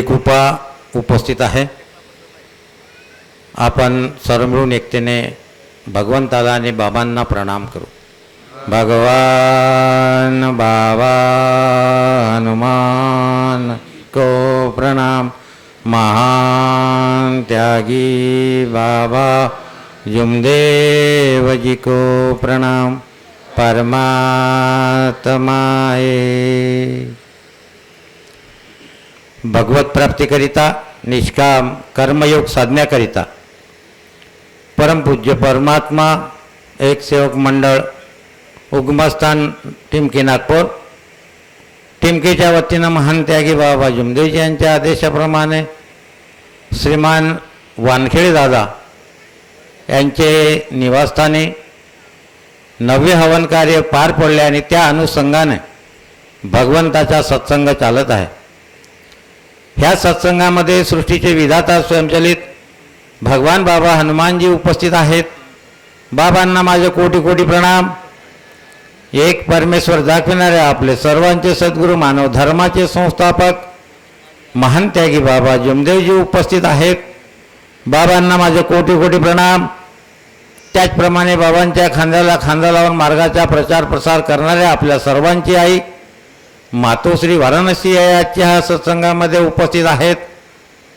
देवी कृपा उपस्थित आहे. आपण सर्व मिळून एकतेने भगवंताला आणि बाबांना प्रणाम करू. भगवान बाबा हनुमान को प्रणाम. महान त्यागी बाबा युमदेव जी को प्रणाम. परमात्माए भगवत प्राप्तीकरिता निष्काम कर्मयोग साधण्याकरिता. परमपूज्य परमात्मा एक सेवक मंडळ उगमस्थान टिमकी नागपूर टिमकीच्या वतीनं महान त्यागी बाबा जुमदेवजी यांच्या आदेशाप्रमाणे श्रीमान वानखेडे दादा यांचे निवासस्थानी नवे हवन कार्य पार पडले आणि त्या अनुषंगाने भगवंताचा सत्संग चालत आहे. ह्या सत्संगामध्ये सृष्टीचे विधाता स्वयंचलित भगवान बाबा हनुमानजी उपस्थित आहेत. बाबांना माझे कोटी कोटी प्रणाम. एक परमेश्वर दाखविणारे आपले सर्वांचे सद्गुरू मानव धर्माचे संस्थापक महान त्यागी बाबा जमदेवजी उपस्थित आहेत. बाबांना माझे कोटी कोटी प्रणाम. त्याचप्रमाणे बाबांच्या खांद्याला खांदा लावून मार्गाचा प्रचार प्रसार करणाऱ्या आपल्या सर्वांची आई मातोश्री वाराणसी या आजच्या ह्या सत्संगामध्ये उपस्थित आहेत.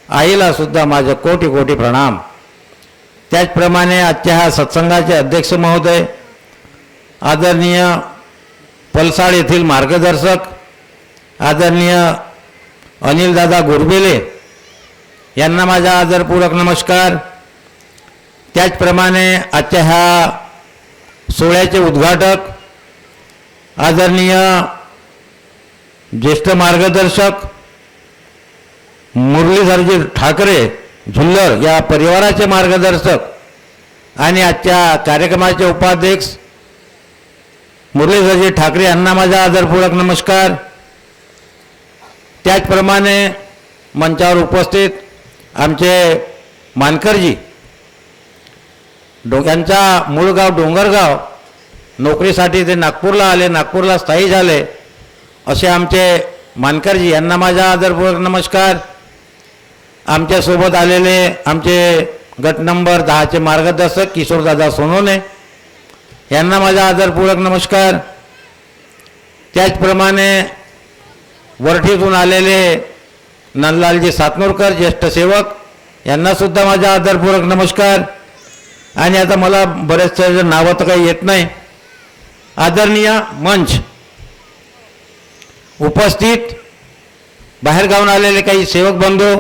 आईला सुद्धा माझं कोटी कोटी प्रणाम. त्याचप्रमाणे आजच्या ह्या सत्संगाचे अध्यक्ष महोदय आदरणीय पलसाड येथील मार्गदर्शक आदरणीय अनिलदादा गुरबेले यांना माझा आदरपूर्वक नमस्कार. त्याचप्रमाणे आजच्या ह्या सोहळ्याचे उद्घाटक आदरणीय ज्येष्ठ मार्गदर्शक मुरलीधरजी ठाकरे झुल्लर या परिवाराचे मार्गदर्शक आणि आजच्या कार्यक्रमाचे उपाध्यक्ष मुरलीधरजी ठाकरे यांना माझा आदरपूर्वक नमस्कार. त्याचप्रमाणे मंचावर उपस्थित आमचे मानकरजी डो यांचा मूळ गाव डोंगरगाव. नोकरीसाठी ते नागपूरला आले नागपूरला स्थायी झाले. असे आमचे मानकरजी यांना माझा आदरपूर्वक नमस्कार. आमच्यासोबत आलेले आमचे गट नंबर दहाचे मार्गदर्शक किशोरदादा सोनोने यांना माझा आदरपूर्वक नमस्कार. त्याचप्रमाणे वरठीतून आलेले नंदलालजी सातनोरकर ज्येष्ठ सेवक यांनासुद्धा माझा आदरपूर्वक नमस्कार. आणि आता मला बरेचसे नावं तर काही येत नाही. आदरणीय मंच उपस्थित बाहेरगावून आलेले काही सेवक बंधू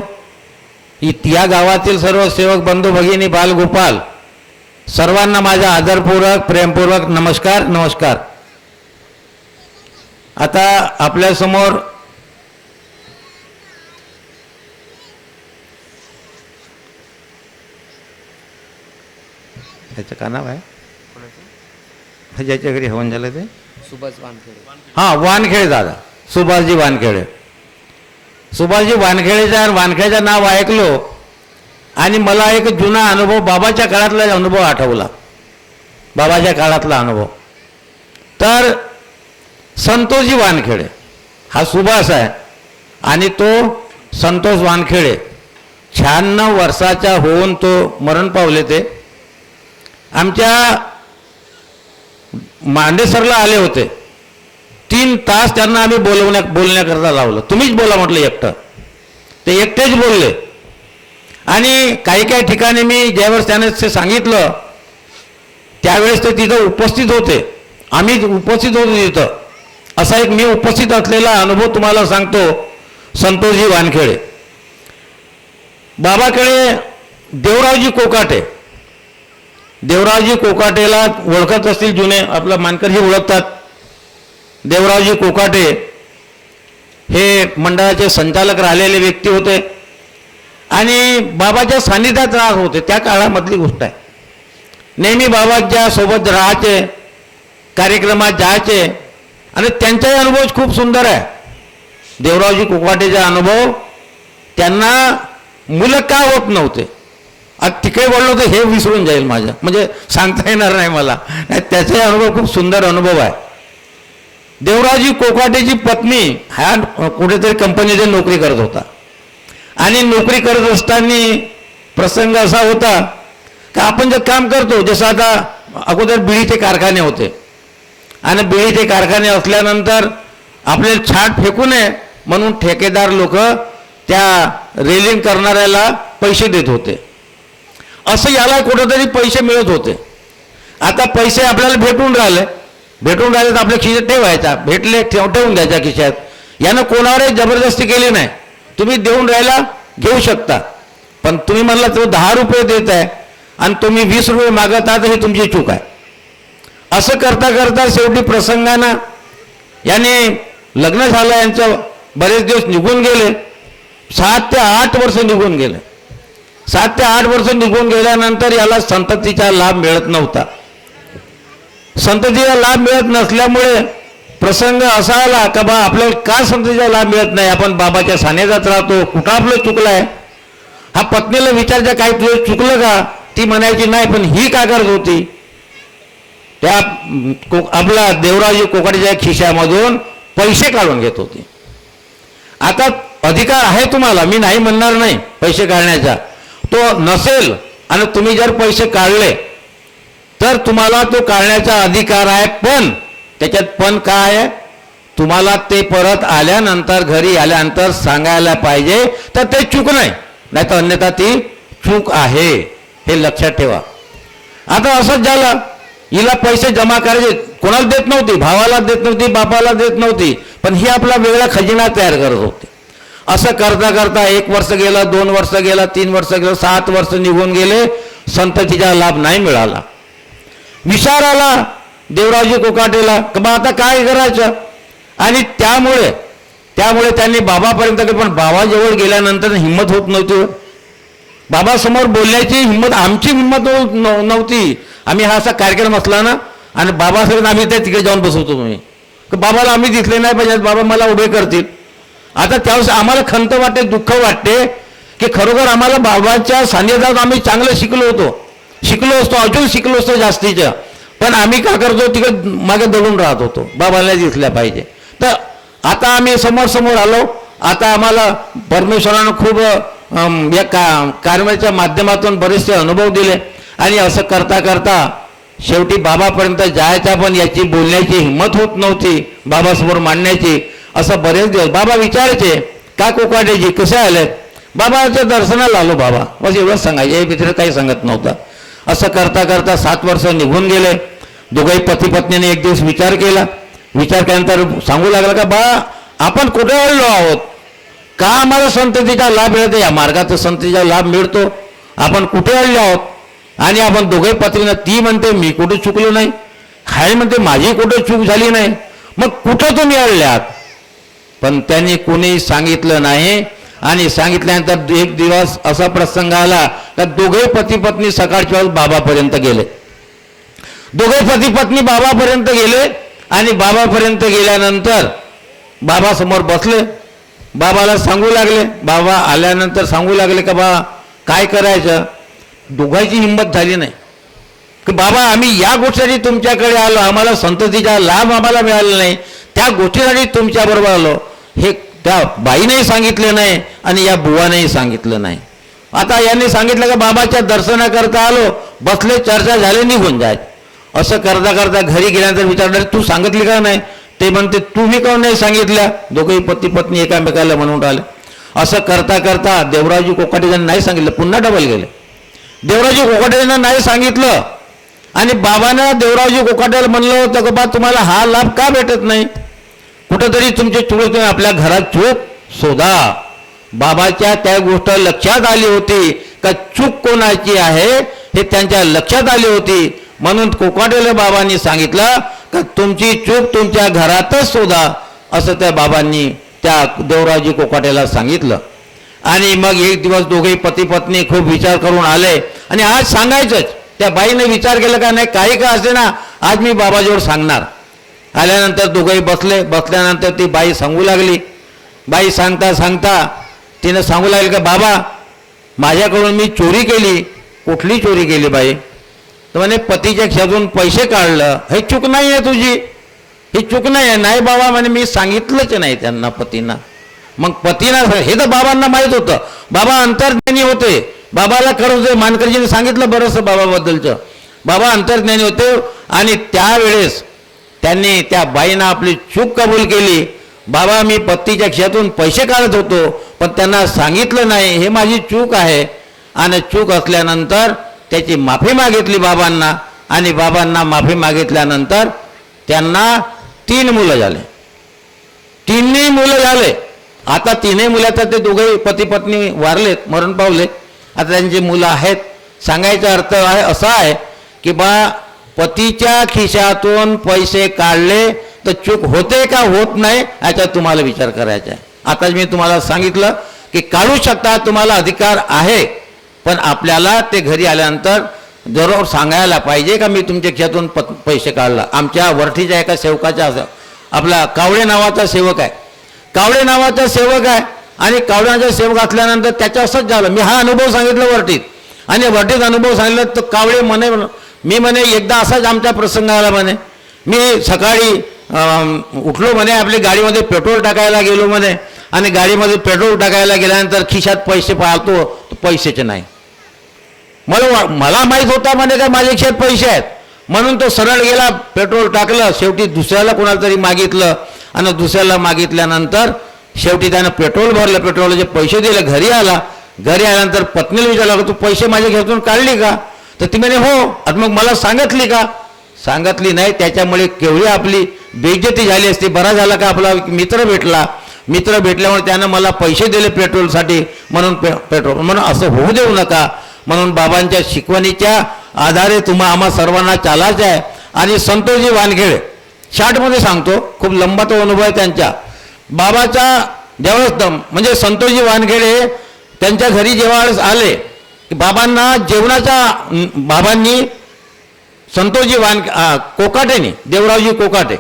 या गावातील सर्व सेवक बंधू भगिनी बालगोपाल सर्वांना माझा आदरपूर्वक प्रेमपूर्वक नमस्कार नमस्कार. आता आपल्यासमोर ह्याचं का नाव आहे? ज्याच्या घरी हवन झालं ते? सुभाष वानखेडे. हां वानखेडे दादा. सुभाषजी वानखेडे. सुभाषजी वानखेडेचं वानखेडेचं नाव ऐकलो आणि मला एक जुना अनुभव बाबाच्या काळातला अनुभव आठवला. बाबाच्या काळातला अनुभव. तर संतोषजी वानखेडे हा सुभाष आहे आणि तो संतोष वानखेडे शहाण्णव वर्षाचा होऊन तो मरण पावले ते. आमच्या मांडेसरला आले होते. तीन तास त्यांना आम्ही बोलवण्या बोलण्याकरता लावलं. तुम्हीच बोला म्हटलं एकटं. ते एकटेच बोलले. आणि काही काही ठिकाणी मी ज्यावेळेस त्याने ते सांगितलं त्यावेळेस ते तिथं उपस्थित होते. आम्ही उपस्थित होतो तिथं. असा एक मी उपस्थित असलेला अनुभव तुम्हाला सांगतो संतोषजी वानखेडे. बाबाकडे देवरावजी कोकाटे. देवरावजी कोकाटेला ओळखत असतील जुने आपलं मानकरही ओळखतात. देवरावजी कोकाटे हे मंडळाचे संचालक राहिलेले व्यक्ती होते. आणि बाबाच्या सान्निध्यात राहत होते. त्या काळामधली गोष्ट आहे. नेहमी बाबाच्या सोबत राहायचे कार्यक्रमात जायचे. आणि त्यांचाही अनुभव खूप सुंदर आहे. देवरावजी कोकाटेचा अनुभव त्यांना मुलं का होत नव्हते? आज तिकडे बोललो तर हे विसरून जाईल माझं म्हणजे सांगता येणार नाही मला. नाही त्याचाही अनुभव खूप सुंदर अनुभव आहे. देवराजी कोकाटेची पत्नी ह्या कुठेतरी कंपनीमध्ये नोकरी करत होता. आणि नोकरी करत असताना प्रसंग असा होता का आपण जे काम करतो जसं आता अगोदर बिळीचे कारखाने होते. आणि बिळीचे कारखाने असल्यानंतर आपले छाट फेकू नये म्हणून ठेकेदार लोक त्या रेलिंग करणाऱ्याला पैसे देत होते. असं याला कुठंतरी पैसे मिळत होते. आता पैसे आपल्याला भेटून राहिले. भेटून राहिले तर आपल्या खिशात ठेवायचा भेटले ठेव ठेवून द्यायच्या खिशात. यानं कोणावरही जबरदस्ती केली नाही. तुम्ही देऊन राहिला घेऊ शकता. पण तुम्ही म्हणला तो दहा रुपये देत आहे आणि तुम्ही वीस रुपये मागत आहात ही तुमची चूक आहे. असं करता करता शेवटी प्रसंगानं याने लग्न झालं यांचं बरेच दिवस निघून गेले. सात ते आठ वर्ष निघून गेले. सात ते आठ वर्ष निघून गेल्यानंतर याला संततीचा लाभ मिळत नव्हता. संततीचा लाभ मिळत नसल्यामुळे प्रसंग असा आला का बा आपल्याला का संततीचा लाभ मिळत नाही? आपण बाबाच्या सानिध्यात राहतो. कुठं आपलं चुकलंय? हा पत्नीला विचारच्या काही तुझं चुकलं का? ती म्हणायची नाही पण ही का करत होती. त्या को- आपला देवराजी कोकाडीच्या खिशामधून पैसे काढून घेत होती. आता अधिकार आहे तुम्हाला मी नाही म्हणणार नाही पैसे काढण्याचा. तो नसेल आणि तुम्ही जर पैसे काढले तर तुम्हाला तो काढण्याचा अधिकार आहे पण त्याच्यात पण काय आहे? तुम्हाला ते परत आल्यानंतर घरी आल्यानंतर सांगायला पाहिजे तर ते चूक नाही. नाही तर अन्यथा ती चूक आहे हे लक्षात ठेवा. आता असंच झालं हिला पैसे जमा करायचे कोणाला देत नव्हती भावाला देत नव्हती बापाला देत नव्हती पण ही आपला वेगळा खजिना तयार करत होती. असं करता करता एक वर्ष गेलं दोन वर्ष गेला तीन वर्ष गेलं सात वर्ष निघून गेले संततीचा लाभ नाही मिळाला. विचार आला देवराजी कोकाटेला मग बा आता काय करायचं? आणि त्यामुळे त्यामुळे त्यांनी बाबापर्यंत गेले, पण बाबाजवळ गेल्यानंतर हिंमत होत नव्हती. बाबासमोर बोलण्याची हिंमत आमची हिंमत होत नव्हती. आम्ही हा असा कार्यक्रम असला ना आणि बाबासाहेब आम्ही त्या तिकडे जाऊन बसवतो तुम्ही बाबाला आम्ही दिसले नाही पाहिजे बाबा मला उभे करतील. आता त्यावेळेस आम्हाला खंत वाटते दुःख वाटते की खरोखर आम्हाला बाबाच्या सान्निध्यात आम्ही चांगलं शिकलो होतो. शिकलो असतो अजून शिकलो असतो जास्तीचं. पण आम्ही काय करतो? तिकडे मागे दडून राहत होतो. बाबाला दिसल्या पाहिजे. तर आता आम्ही समोर समोर आलो. आता आम्हाला परमेश्वरानं खूप या का कार्याच्या माध्यमातून बरेचसे अनुभव दिले. आणि असं करता करता शेवटी बाबापर्यंत जायचा पण याची बोलण्याची हिंमत होत नव्हती. बाबासमोर मांडण्याची. असं बरेच दिवस बाबा विचारायचे का कोकाटेजी? कसे आलेत? बाबाच्या दर्शनाला आलो बाबा. बस एवढंच सांगायचे. हे मित्र काही सांगत नव्हतं. असं करता करता सात वर्ष निघून गेले. दोघंही पती पत्नीने एक दिवस विचार केला. विचार केल्यानंतर सांगू लागला का बा आपण कुठे आलो आहोत? का आम्हाला संततीचा लाभ मिळतो या मार्गाचा संततीचा लाभ मिळतो. आपण कुठे अडलो आहोत? आणि आपण दोघे पत्नीनं ती म्हणते मी कुठे चुकलो नाही? हाय म्हणते माझी कुठे चूक झाली नाही? मग कुठं तुम्ही अडल्यात पण त्यांनी कोणी सांगितलं नाही. आणि सांगितल्यानंतर एक दिवस असा प्रसंग आला तर दोघे पती पत्नी सकाळच्या वेळेस बाबापर्यंत गेले. दोघे पती पत्नी बाबापर्यंत गेले आणि बाबापर्यंत गेल्यानंतर बाबासमोर बसले. बाबाला सांगू लागले बाबा आल्यानंतर सांगू लागले का बा काय करायचं? दोघांची हिंमत झाली नाही. की बाबा आम्ही या गोष्टीसाठी तुमच्याकडे आलो आम्हाला संततीचा लाभ आम्हाला मिळाला नाही. त्या गोष्टीसाठी तुमच्याबरोबर आलो. हे त्या बाईनेही सांगितलं नाही आणि या बुवानेही सांगितलं नाही. आता यांनी सांगितलं का बाबाच्या दर्शनाकरता आलो बसले चर्चा झाले निघून जाय. असं करता करता घरी गेल्यानंतर विचारलं तू सांगितली का नाही? ते म्हणते तुम्ही का नाही सांगितल्या? दोघेही पती पत्नी एकामेकाला म्हणून राहिले. असं करता करता देवराजी कोकाटेजांनी नाही सांगितलं पुन्हा डबल गेले. देवराजी कोकाटेजांना नाही सांगितलं. आणि बाबानं देवराजी कोकाटेला म्हणलं होतं की बा तुम्हाला हा लाभ का भेटत नाही? कुठंतरी तुमची चूक तुम्ही आपल्या घरात चूक? शोधा. बाबाच्या त्या गोष्ट लक्षात आली होती का चूक कोणाची आहे हे त्यांच्या लक्षात आली होती. म्हणून कोकाटेला बाबांनी सांगितलं का तुमची चूक तुमच्या घरातच शोधा असं त्या बाबांनी त्या देवराजी कोकाटेला सांगितलं. आणि मग एक दिवस दोघे पती पत्नी खूप विचार करून आले. आणि आज सांगायचंच त्या बाईने विचार केला का नाही काही का असे ना आज मी बाबाजीवर सांगणार. आल्यानंतर दोघंही बसले बसल्यानंतर ती बाई सांगू लागली. बाई सांगता सांगता तिनं सांगू लागेल का बाबा माझ्याकडून मी चोरी केली. कुठली चोरी केली बाई? तर म्हणे पतीच्या खिशातून पैसे काढलं. हे चूक नाही आहे तुझी. ही चूक नाही आहे. नाही बाबा म्हणे मी सांगितलंच नाही त्यांना पतींना. मग पतीनं हे तर बाबांना माहीत होतं. बाबा अंतर्ज्ञानी होते. बाबाला खरं मानकरजीने सांगितलं बरंचसं बाबाबद्दलचं. बाबा अंतर्ज्ञानी होते आणि त्यावेळेस त्यांनी त्या बाईनं आपली चूक कबूल केली. बाबा मी पत्तीच्या खिशातून पैसे काढत होतो पण त्यांना सांगितलं नाही. हे माझी चूक आहे. आणि चूक असल्यानंतर त्याची माफी मागितली बाबांना. आणि बाबांना माफी मागितल्यानंतर त्यांना तीन मुलं झाले. तिन्ही मुलं झाले. आता तिन्ही तर ते दोघे पती पत्नी वारलेत मरण पावले. आता त्यांची मुलं आहेत. सांगायचा अर्थ आहे असा आहे की बा पतीच्या खिशातून पैसे काढले तर चूक होते का होत नाही याचा तुम्हाला विचार करायचा आहे. आता मी तुम्हाला सांगितलं की काढू शकता तुम्हाला अधिकार आहे पण आपल्याला ते घरी आल्यानंतर जरूर सांगायला पाहिजे का मी तुमच्या खेतून प पैसे काढला. आमच्या वरठीच्या एका सेवकाच्या असं आपला कावळे नावाचा सेवक आहे. कावळे नावाचा सेवक आहे आणि कावळ्याचा सेवक असल्यानंतर त्याच्या असंच झालं. मी हा अनुभव सांगितलं वरटीत आणि वरटीत अनुभव सांगितलं तर कावळे म्हणे मी म्हणे एकदा असाच आमच्या प्रसंगाला म्हणे. मी सकाळी उठलो म्हणे आपली गाडीमध्ये पेट्रोल टाकायला गेलो म्हणे आणि गाडीमध्ये पेट्रोल टाकायला गेल्यानंतर खिशात पैसे पाहतो पैशाचे पैसेचे नाही. मला मला माहीत होता म्हणे का माझ्या खिशात पैसे आहेत. म्हणून तो सरळ गेला पेट्रोल टाकलं शेवटी दुसऱ्याला कोणाला तरी मागितलं. आणि दुसऱ्याला मागितल्यानंतर शेवटी त्यानं पेट्रोल भरलं पेट्रोलचे पैसे दिले घरी आला. घरी आल्यानंतर पत्नीला विचारलं तू पैसे माझ्या घ्यातून काढली का? तर ती म्हणे हो. आता मग मला सांगितली का? सांगितली नाही त्याच्यामुळे केवढी आपली बेइज्जती झाली असती. बरा झाला का आपला मित्र भेटला? मित्र भेटल्यामुळे त्यानं मला पैसे दिले पेट्रोलसाठी. म्हणून पे पेट्रोल म्हणून असं होऊ देऊ नका. म्हणून बाबांच्या शिकवणीच्या आधारे तुम्हा आम्हा सर्वांना चालायचं आहे. आणि संतोषजी वानखेडे शार्टमध्ये सांगतो खूप लंबा तो अनुभव आहे त्यांच्या बाबाचा ज्यावेळेस दम म्हणजे संतोषजी वानखेडे त्यांच्या घरी जेव्हा आले की बाबांना जेवणाचा बाबांनी संतोषजी वान कोकाटेने देवरावजी कोकाटे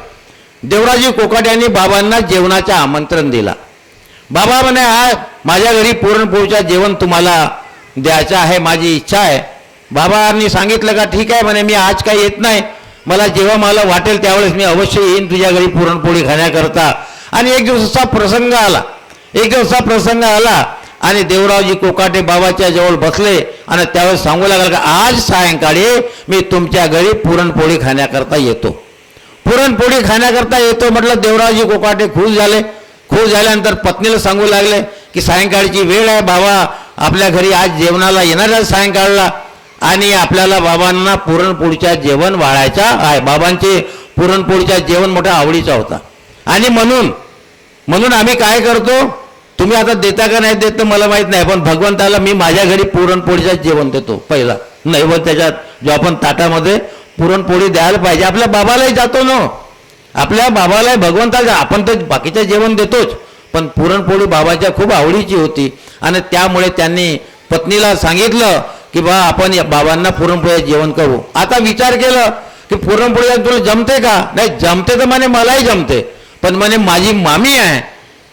देवराजी कोकाटे यांनी बाबांना जेवणाचं आमंत्रण दिला. बाबा म्हणे हा माझ्या घरी पुरणपोळीचं जेवण तुम्हाला द्यायचं आहे माझी इच्छा आहे. बाबांनी सांगितलं का ठीक आहे म्हणे मी आज काही येत नाही. मला जेव्हा मला वाटेल त्यावेळेस मी अवश्य येईन तुझ्या घरी पुरणपोळी खाण्याकरता. आणि एक दिवसाचा प्रसंग आला. एक दिवसा प्रसंग आला आणि देवरावजी कोकाटे बाबाच्या जवळ बसले आणि त्यावेळेस सांगू लागला का आज सायंकाळी मी तुमच्या घरी पुरणपोळी खाण्याकरता येतो. पुरणपोळी खाण्याकरता येतो म्हटलं देवराजी कोकाटे खुश झाले. खुश झाल्यानंतर पत्नीला सांगू लागले की सायंकाळची वेळ आहे बाबा आपल्या घरी आज जेवणाला येणार आहे सायंकाळला. आणि आपल्याला बाबांना पुरणपोळीच्या जेवण वाढायचा आहे. बाबांचे पुरणपोळीचा जेवण मोठा आवडीचा होता. आणि म्हणून म्हणून आम्ही काय करतो? तुम्ही आता देता का नाही देत तर मला माहीत नाही पण भगवंताला मी माझ्या घरी पुरणपोळीचं जेवण देतो पहिला. नैवेद्याच्या त्याच्यात जो आपण ताटामध्ये पुरणपोळी द्यायला पाहिजे. आपल्या बाबालाही जातो ना. आपल्या बाबालाही भगवंताला आपण तर बाकीचं जेवण देतोच. पण पुरणपोळी बाबाच्या खूप आवडीची होती. आणि त्यामुळे त्यांनी पत्नीला सांगितलं की बा आपण या बाबांना पुरणपोळी जेवण करू. आता विचार केलं की पुरणपोळी तुला जमते का? नाही जमते तर म्हणे मलाही जमते. पण म्हणे माझी मामी आहे.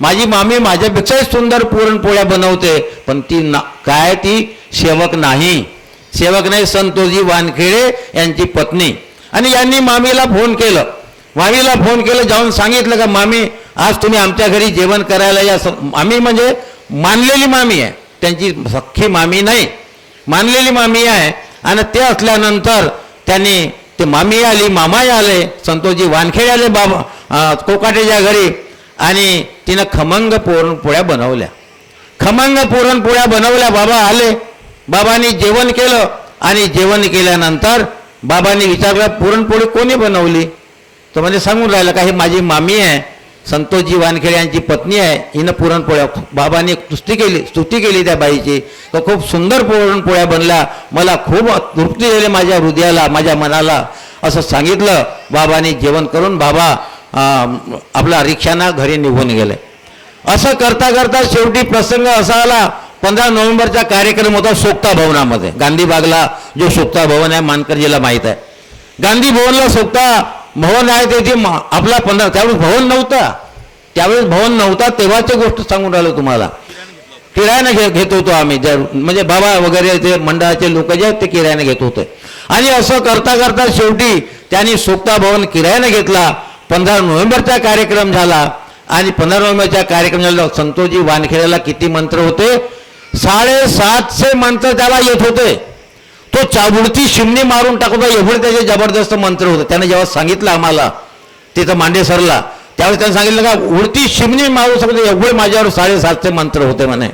माझी मामी माझ्यापेक्षाही सुंदर पुरणपोळ्या बनवते. पण ती ना काय ती सेवक नाही. सेवक नाही संतोषजी वानखेडे यांची पत्नी. आणि यांनी मामीला फोन केलं. मामीला फोन केलं जाऊन सांगितलं का मामी आज तुम्ही आमच्या घरी जेवण करायला या. स- मामी म्हणजे मानलेली मामी आहे. त्यांची सख्खी मामी नाही. मानलेली मामी आहे. आणि ते असल्यानंतर त्यांनी ते मामी आली मामाही आले संतोषजी वानखेडे आले बाबा कोकाटेच्या घरी. आणि तिनं खमंग पुरणपोळ्या बनवल्या. खमंग पुरणपोळ्या बनवल्या बाबा आले. बाबांनी जेवण केलं आणि जेवण केल्यानंतर बाबांनी विचारलं पुरणपोळी कोणी बनवली? तर म्हणजे सांगून राहिलं का ही माझी मामी आहे संतोषजी वानखेडे यांची पत्नी आहे हिनं पुरणपोळ्या बाबांनी तुस्ती केली स्तुती केली त्या बाईची. तर खूप सुंदर पुरणपोळ्या बनल्या मला खूप तृप्ती झाली माझ्या हृदयाला माझ्या मनाला. असं सांगितलं. बाबांनी जेवण करून बाबा आपला रिक्षाना घरी निघून गेले. असं करता करता शेवटी प्रसंग असा आला पंधरा नोव्हेंबरचा कार्यक्रम होता सोक्ता भवनामध्ये. गांधी बागला जो सोक्ता भवन आहे मानकरजीला माहीत आहे. गांधी भवनला सोक्ता भवन आहे त्याची आपला पंधरा त्यावेळेस भवन नव्हता. त्यावेळेस भवन नव्हता तेव्हाची गोष्ट सांगून राहिलो तुम्हाला. किरायाने घे घेत होतो आम्ही जर म्हणजे बाबा वगैरे ते मंडळाचे लोक जे आहेत ते किरायाने घेत होते. आणि असं करता करता शेवटी त्यांनी सोक्ता भवन किरायाने घेतला. पंधरा नोव्हेंबरचा कार्यक्रम झाला. आणि पंधरा नोव्हेंबरचा कार्यक्रम झाला संतोषजी वानखेड्याला किती मंत्र होते? साडेसातशे मंत्र त्याला येत होते. तो चाबुडती शिमणी मारून टाकतो एवढे त्याचे जबरदस्त मंत्र होते. त्याने जेव्हा सांगितलं आम्हाला तिथं मांडे सरला त्यावेळेस त्याने सांगितलं का उडती शिमणी मारू शकतो एवढे माझ्यावर साडेसातशे मंत्र होते म्हणे.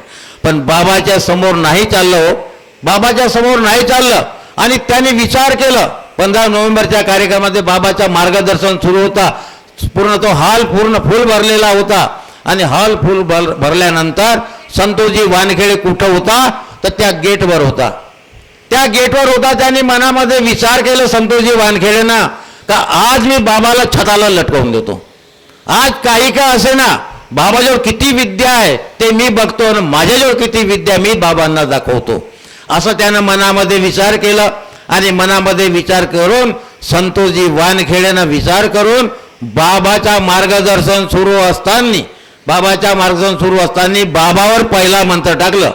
पण बाबाच्या समोर नाही चाललं हो. बाबाच्या समोर नाही चाललं. आणि त्याने विचार केलं. पंधरा नोव्हेंबरच्या कार्यक्रमामध्ये बाबाच्या मार्गदर्शन सुरू होता. पूर्ण तो हॉल पूर्ण फुल भरलेला होता. आणि हॉल फुल भर भरल्यानंतर संतोषजी वानखेडे कुठं होता? तर त्या गेटवर होता. त्या गेटवर होता त्याने मनामध्ये विचार केला संतोषजी वानखेडेना का आज मी बाबाला छताला लटकवून देतो. आज काही का असे ना बाबाजवळ किती विद्या आहे ते मी बघतो आणि माझ्याजवळ किती विद्या मी बाबांना दाखवतो. असं त्यानं मनामध्ये विचार केला आणि मनामध्ये विचार करून संतोषजी वानखेड्यानं विचार करून बाबाचा मार्गदर्शन सुरू असताना बाबाच्या मार्गदर्शन सुरू असताना बाबावर पहिला मंत्र टाकलं.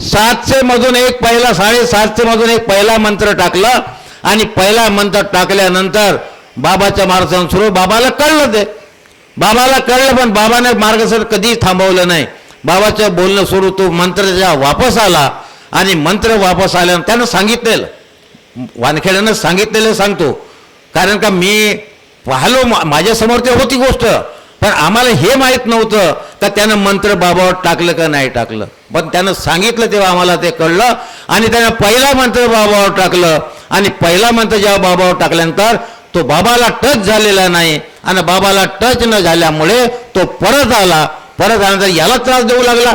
सातशे मधून एक पहिला साडेसातशे मधून एक पहिला मंत्र टाकलं. आणि पहिला मंत्र टाकल्यानंतर बाबाच्या मार्गदर्शन सुरू. बाबाला कळलं ते. बाबाला कळलं पण बाबाने मार्गदर्शन कधीच थांबवलं नाही. बाबाचं बोलणं सुरू तो मंत्र वापस आला. आणि मंत्र वापस आल्यानं त्यानं सांगितलेलं. वानखेड्यानं सांगितलेलं सांगतो. कारण का मी पाहलो मा- माझ्यासमोर ते होती गोष्ट. पण आम्हाला हे माहीत नव्हतं का त्यानं मंत्र बाबावर टाकलं का नाही टाकलं. पण त्यानं सांगितलं तेव्हा आम्हाला ते कळलं आणि त्यानं पहिला मंत्र बाबावर टाकलं. आणि पहिला मंत्र जेव्हा बाबावर टाकल्यानंतर तो बाबाला टच झालेला नाही आणि बाबाला टच न झाल्यामुळे तो परत आला. परत आल्यानंतर याला त्रास देऊ लागला.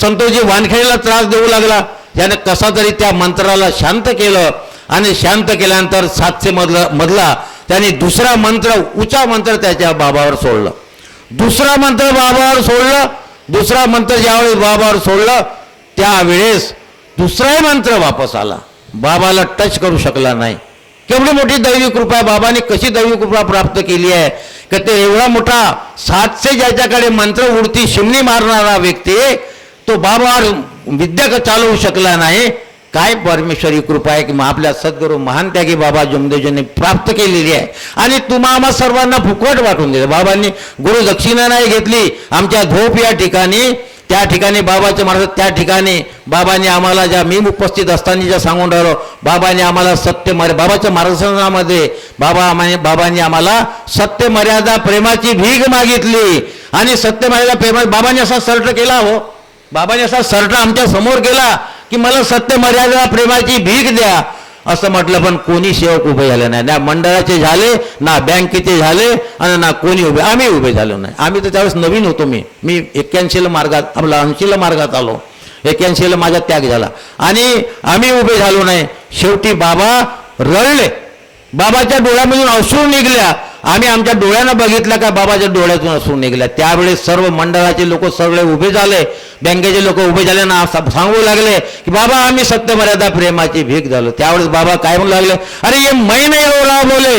संतोषजी वानखेडेला त्रास देऊ लागला. याने कसा तरी त्या मंत्राला शांत केलं आणि शांत केल्यानंतर सातशे मधला मधला त्याने दुसरा मंत्र उचा मंत्र त्याच्या बाबावर सोडलं. दुसरा मंत्र बाबावर सोडलं दुसरा मंत्र ज्यावेळेस बाबावर सोडलं त्यावेळेस दुसराही मंत्र वापस आला. बाबाला टच करू शकला नाही. केवढी मोठी दैवी कृपा बाबाने कशी दैवी कृपा प्राप्त केली आहे? का ते एवढा मोठा सातशे ज्याच्याकडे मंत्र उडती शिमणी मारणारा व्यक्ती तो बाबावर विद्या चालवू शकला नाही. काय परमेश्वरी कृपा आहे की मग आपल्या सद्गुरू महान त्यागी बाबा जमदेवजींनी प्राप्त केलेली आहे? आणि तुम्हा आम्हा सर्वांना फुकट वाटून दिलं बाबांनी गुरु दक्षिणा नाही घेतली. आमच्या झोप या ठिकाणी त्या ठिकाणी बाबाच्या महाराज त्या ठिकाणी बाबांनी आम्हाला ज्या मी उपस्थित असताना ज्या सांगून राहिलो बाबांनी आम्हाला सत्य मर्या बाबाच्या मार्गदर्शनामध्ये बाबा आम्हा- बाबांनी आम्हाला सत्य मर्यादा प्रेमाची भीक मागितली. आणि सत्य मर्यादा प्रेमा बाबांनी असा सर्ट केला हो. बाबांनी असा सर्ट आमच्यासमोर केला. की मला सत्य मर्यादा प्रेमाची भीक द्या. असं म्हटलं पण कोणी सेवक उभे झाले नाही. ना मंडळाचे झाले ना बँकेचे झाले आणि ना कोणी उभे. आम्ही उभे झालो नाही. आम्ही तर त्यावेळेस नवीन होतो मी. मी एक्क्याऐंशीला मार्गात आपला ऐंशीला मार्गात आलो. एक्क्याऐंशीला माझा त्याग झाला. आणि आम्ही उभे झालो नाही. शेवटी बाबा रडले. बाबाच्या डोळ्यामधून अश्रू निघल्या. आम्ही आमच्या डोळ्यानं बघितलं का बाबाच्या डोळ्यातून असून निघल्या त्यावेळेस सर्व मंडळाचे लोक सगळे उभे झाले. बँकेचे लोक उभे झाले ना सांगू लागले की बाबा आम्ही सत्यमर्यादा प्रेमाची भीक झालो. त्यावेळेस बाबा काय म्हणू लागले? अरे ये महिने नाही रो बोले.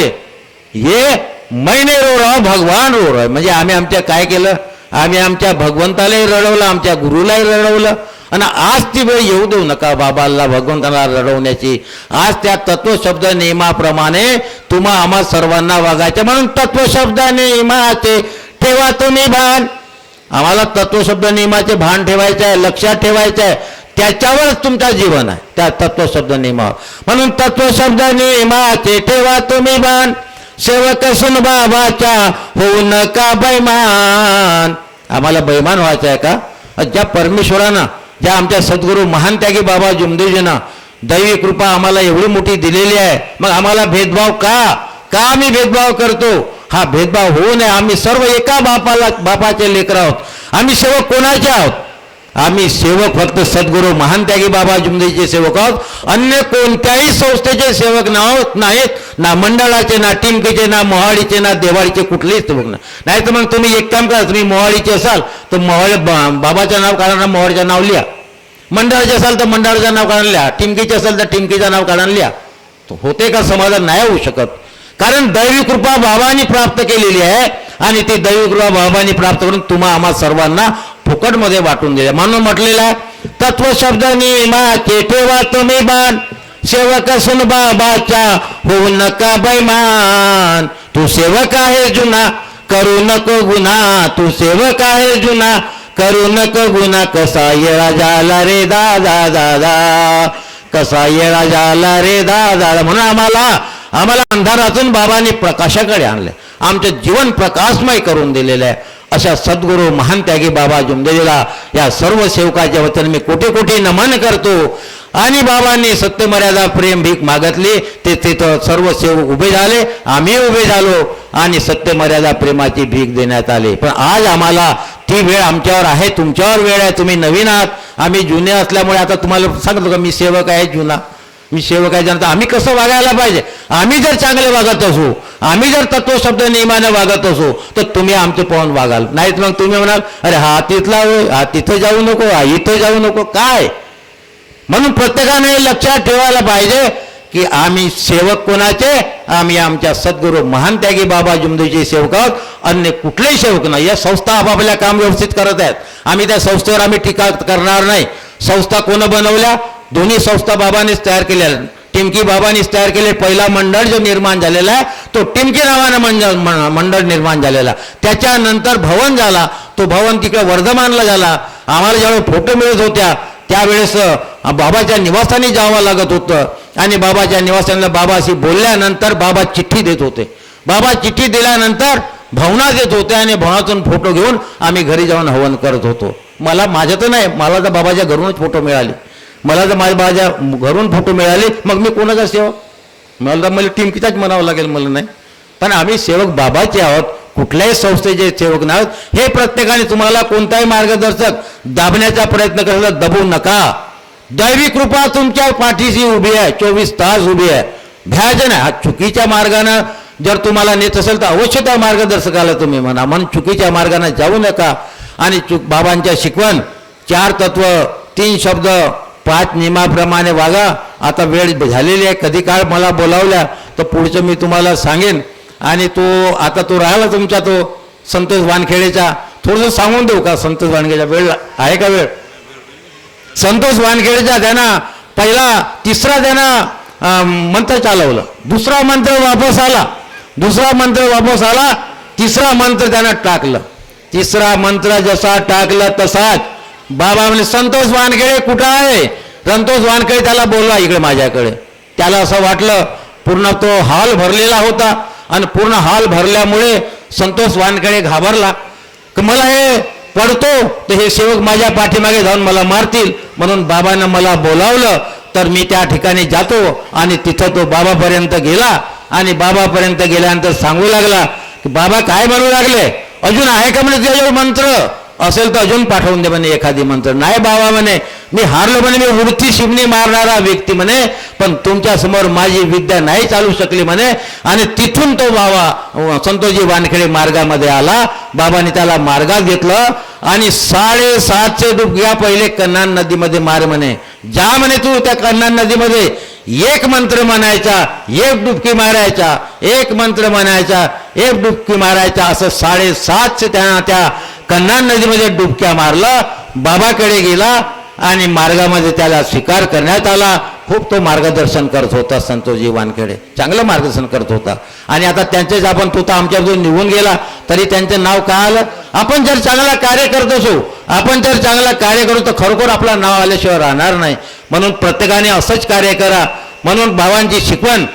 ये महिने नाही रो भगवान रो म्हणजे आम्ही आमच्या काय केलं? आम्ही आमच्या भगवंतालाही रडवलं आमच्या गुरुलाही रडवलं. आणि आज ती वेळ येऊ देऊ नका बाबाला भगवंताला रडवण्याची आज त्या तत्वशब्द नियमाप्रमाणे तुम्हा आम्हा सर्वांना वागायचे म्हणून तत्वशब्द नियमाचे ठेवा तुम्ही भान आम्हाला तत्वशब्द नियमाचे भान ठेवायचे आहे लक्षात ठेवायचे आहे त्याच्यावरच तुमचा जीवन आहे त्या तत्वशब्द नियमावर म्हणून तत्वशब्द नियमाचे ठेवा तुम्ही भान सेवक सुन बाबाच्या होऊ नका बैमान आम्हाला बैमान व्हायचं आहे का ज्या परमेश्वरानं ज्या आमच्या सद्गुरू महान त्यागी बाबा जुमदेवजीनं दैवी कृपा आम्हाला एवढी मोठी दिलेली आहे मग आम्हाला भेदभाव का? का आम्ही भेदभाव करतो? हा भेदभाव होऊ नये. आम्ही सर्व एका बापाला बापाचे लेकर आहोत. आम्ही सर्व कोणाचे आहोत? आम्ही सेवक फक्त सद्गुरू महान त्यागी बाबा जुमदेचे सेवक आहोत. अन्य कोणत्याही संस्थेचे सेवक नाहोत नाहीत ना मंडळाचे ना टिमकीचे ना मोहाडीचे ना देवाळीचे कुठलेच सेवक नाही. तर मग तुम्ही एक काम करा तुम्ही मोहाडीचे असाल तर मोहाळ बाबाचं नाव काढा मोहाळीचं नाव लिहा. मंडळाचे असाल तर मंडळाचं नाव काढून लिहा. टिमकीचे असेल तर टिमकीचं नाव काढून लिहा. होते का समाधान? नाही होऊ शकत. कारण दैवी कृपा बाबांनी प्राप्त केलेली आहे आणि ती दैवी कृपा बाबांनी प्राप्त करून तुम्हा आम्हा सर्वांना फुकटमध्ये वाटून दिले. म्हणून म्हटलेलं आहे तत्वशब्द नियमाचे ठेवा तुम्ही बाण सेवक असून बाबाच्या होऊ नका बैमान. तू सेवक आहे जुना करू नको गुन्हा. तू सेवक आहे जुना करू नको गुन्हा. कसा येळा झाला रे दादा दादा. कसा येळा झाला रे दादा. म्हणून आम्हाला आम्हाला अंधारातून बाबांनी प्रकाशाकडे आणले. आमचं जीवन प्रकाशमय करून दिलेलं आहे. अशा सद्गुरू महान त्यागी बाबा जुमदेवीला या सर्व सेवकाच्या वतीने मी कोटी कोटी नमन करतो. आणि बाबांनी सत्यमर्यादा प्रेम भीक मागितली ते तिथं सर्व सेवक उभे झाले आम्ही उभे झालो आणि सत्यमर्यादा प्रेमाची भीक देण्यात आली. पण आज आम्हाला ती वेळ आमच्यावर आहे तुमच्यावर वेळ आहे तुम्ही नवीन आहात. आम्ही जुने असल्यामुळे आता तुम्हाला सांगतो का मी सेवक आहे जुना. मी सेवक आहे जनता आम्ही कसं वागायला पाहिजे? आम्ही जर चांगले वागत असू आम्ही जर तत्वशब्द नियमाने वागत असू तर तुम्ही आमचे पाहून वागाल. नाहीत मग तुम्ही म्हणाल अरे हा तिथला होय हा तिथे जाऊ नको हा इथे जाऊ नको. काय? म्हणून प्रत्येकाने लक्षात ठेवायला पाहिजे की आम्ही सेवक कोणाचे? आम्ही आमच्या सद्गुरू महान त्यागी बाबा जुमदेवचे सेवक आहोत. अन्य कुठलेही सेवक नाही. या संस्था आपापल्या काम व्यवस्थित करत आहेत. आम्ही त्या संस्थेवर आम्ही टीका करणार नाही. संस्था कोण बनवल्या? दोन्ही संस्था बाबांनीच तयार केल्या. टिमकी बाबांनीच तयार केले. पहिला मंडळ जो निर्माण झालेला आहे तो टिमकी नावानं मंडळ मंडळ निर्माण झालेला त्याच्यानंतर भवन झाला. तो भवन तिकडे वर्धमानला झाला. आम्हाला ज्यावेळेस फोटो मिळत होत्या त्यावेळेस बाबाच्या निवासाने जावं लागत होतं. आणि बाबाच्या निवासाला बाबाशी बोलल्यानंतर बाबा चिठ्ठी देत होते. बाबा चिठ्ठी दिल्यानंतर भवनात येत होते आणि भवनातून फोटो घेऊन आम्ही घरी जाऊन हवन करत होतो. मला माझ्या तर नाही मला तर बाबाच्या घरूनच फोटो मिळाले. मला जर माझ्या बाबाच्या घरून फोटो मिळाले मग मी कोणाचा सेवक? मला तर मला टिमकीचाच म्हणावं लागेल मला नाही. पण आम्ही सेवक बाबाचे आहोत कुठल्याही संस्थेचे सेवक नाही आहोत. हे प्रत्येकाने तुम्हाला कोणताही मार्गदर्शक दाबण्याचा प्रयत्न करायला दबू नका. दैवी कृपा तुमच्या पाठीशी उभी आहे चोवीस तास उभी आहे. भ्याजन आहे. हा चुकीच्या मार्गानं जर तुम्हाला नेत असेल तर अवश्य त्या मार्गदर्शकाला तुम्ही म्हणा. म्हणून चुकीच्या मार्गाने जाऊ नका. आणि चुक बाबांच्या शिकवण. चार तत्व तीन शब्द पाच नियमाप्रमाणे वागा. आता वेळ झालेली आहे. कधी काळ मला बोलावल्या तर पुढचं मी तुम्हाला सांगेन. आणि तो आता तो राहिला तुमचा तो संतोष वानखेडेचा. थोडंसं सांगून देऊ का संतोष वानखेडेचा? वेळ आहे का वेळ? संतोष वानखेडेचा त्यानं पहिला तिसरा त्यानं मंत्र चालवलं. दुसरा मंत्र वापस आला. दुसरा मंत्र वापस आला. तिसरा मंत्र त्यानं टाकलं. तिसरा मंत्र जसा टाकला तसाच. बाबा म्हणजे संतोष वानखेडे कुठं आहे? संतोष वानखेडे त्याला बोलला इकडे माझ्याकडे. त्याला असं वाटलं पूर्ण तो हॉल भरलेला होता. आणि पूर्ण हॉल भरल्यामुळे संतोष वानखेडे घाबरला. मला हे पडतो तर हे सेवक माझ्या पाठीमागे जाऊन मला मारतील. म्हणून बाबानं मला बोलावलं तर मी त्या ठिकाणी जातो आणि तिथं तो बाबापर्यंत गेला. आणि बाबापर्यंत गेल्यानंतर सांगू लागला की बाबा काय म्हणू लागले? अजून आहे का म्हणे तुझ्याजवळ मंत्र? असेल तर अजून पाठवून दे म्हणे एखादी मंत्र. नाही बाबा म्हणे मी हारलो म्हणे मी उडती शिवणी मारणारा व्यक्ती म्हणे पण तुमच्यासमोर माझी विद्या नाही चालू शकली म्हणे. आणि तिथून तो बाबा संतोषजी वानखेडे मार्गामध्ये आला. बाबाने त्याला मार्गात घेतलं. आणि साडेसातशे डुबक्या पहिले कन्नान नदीमध्ये मार म्हणे. ज्या म्हणे तू त्या कन्नान नदीमध्ये. एक मंत्र म्हणायचा एक डुबकी मारायचा एक मंत्र म्हणायचा एक डुबकी मारायचा असं साडेसातशे त्या त्या कन्नान नदीमध्ये डुबक्या मारलं बाबाकडे गेला आणि मार्गामध्ये त्याला स्वीकार करण्यात आला. खूप तो मार्गदर्शन करत होता संतोषजी वानखेडे चांगलं मार्गदर्शन करत होता. आणि आता त्यांचेच आपण तो तर आमच्याकडून निघून गेला. तरी त्यांचं नाव काय आलं? आपण जर चांगला कार्य करत असू आपण जर चांगला कार्य करू तर खरोखर आपलं नाव आल्याशिवाय राहणार नाही. म्हणून प्रत्येकाने असंच कार्य करा. म्हणून भावांची शिकवण.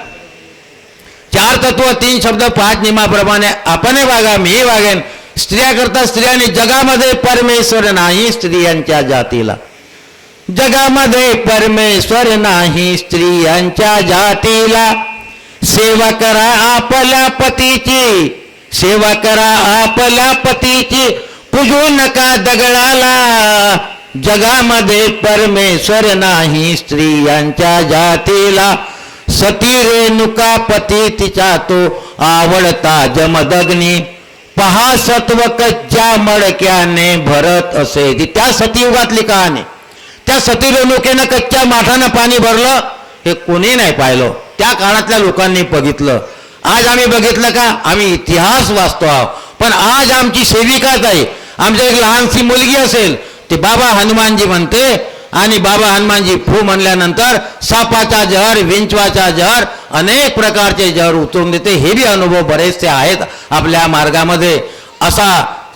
चार तत्व तीन शब्द पाच नियमाप्रमाणे आपणही वागा मी वागेन. स्त्रिया करता स्त्रियांनी जगामध्ये परमेश्वर नाही स्त्रियांच्या जातीला. जगामध्ये परमेश्वर नाही स्त्रियांच्या जातीला. सेवा करा आपल्या पतीची. सेवा करा आपल्या पतीची. पुजू नका दगडाला. जगामध्ये परमेश्वर नाही स्त्रियांच्या जातीला. सती रेणुका पती तिचा तो आवडता जमदग्नी. पहा सत्व कच्च्या मडक्याने भरत असे ती त्या सतीयुगातली कहाणी. त्या सती रेणुकेनं कच्च्या माठानं पाणी भरलं. हे कोणी नाही पाहिलं. त्या काळातल्या लोकांनी बघितलं. आज आम्ही बघितलं का? आम्ही इतिहास वाचतो आहोत. पण आज आमची सेविकाच आहे आमच्या एक लहानशी मुलगी असेल ते बाबा हनुमानजी म्हणते आणि बाबा हनुमानजी फू म्हणल्यानंतर सापाचा जहर विंचवाचा जहर अनेक प्रकारचे जहर उतरून देते. हे बी अनुभव बरेचसे आहेत आपल्या मार्गामध्ये. असा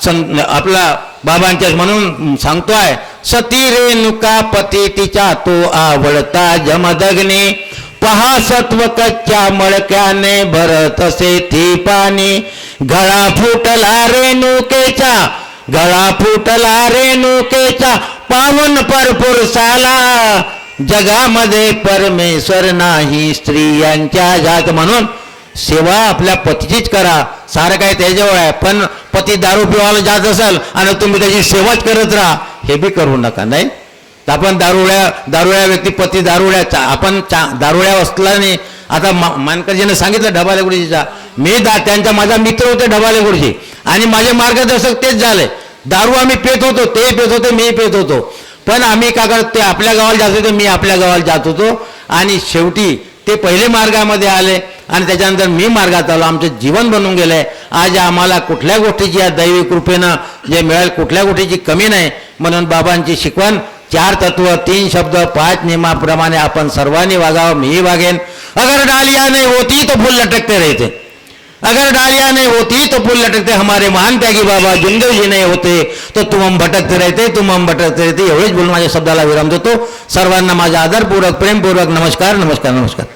सं आपला बाबांच्या म्हणून सांगतो आहे सती रेणुका पती तिच्या तो आवडता जमदग्नी. पहा सत्व कच्च्या मळक्याने भरत असे ती पाणी. गळा फुटला रेणुकेचा गळा फुटला रेणुकेचा पावन परपूर साला. जगामध्ये परमेश्वर नाही स्त्रियांच्या जात म्हणून सेवा आपल्या पतीचीच करा. सारं काय त्याच्यावर आहे पण पती दारू पिवायला जात असाल आणि तुम्ही त्याची सेवाच करत राहा हे बी करू नका नाही? आपण दारुड्या दारुड्या व्यक्ती पती दारुड्या चा आपण चा दारुड्या असल्याने आता मा- मानकरजीने सांगितलं ढबाले गुरुजीचा. मी दा त्यांचा माझा मित्र होते ढबाले गुरुजी. आणि माझे मार्गदर्शक तेच झाले. दारू आम्ही पेत होतो ते पेत होते मी पेत होतो. पण आम्ही का करत ते आपल्या गावाला जात होते मी आपल्या गावाला जात होतो. आणि शेवटी ते पहिले मार्गामध्ये आले. आणि त्याच्यानंतर मी मार्गात आलो. आमचं जीवन बनून गेलंय. आज आम्हाला कुठल्या गोष्टीची या दैवी कृपेनं जे मिळेल कुठल्या गोष्टीची कमी नाही. म्हणून बाबांची शिकवण चार तत्व तीन शब्द पाच नियमाप्रमाणे आपण सर्वांनी वागावं मी वागेन. अगर डालिया नहीं होती तो फूल लटकते रहते. अगर डालिया नहीं होती तो फूल लटकते. हमारे महान त्यागी बाबा जुमदेव जी होते तो तुम हम भटकते रहते तुम हम भटकते रहते. एवढेच बोलून माझ्या शब्दाला विराम देतो. सर्वांना माझा आदरपूर्वक प्रेमपूर्वक नमस्कार नमस्कार नमस्कार.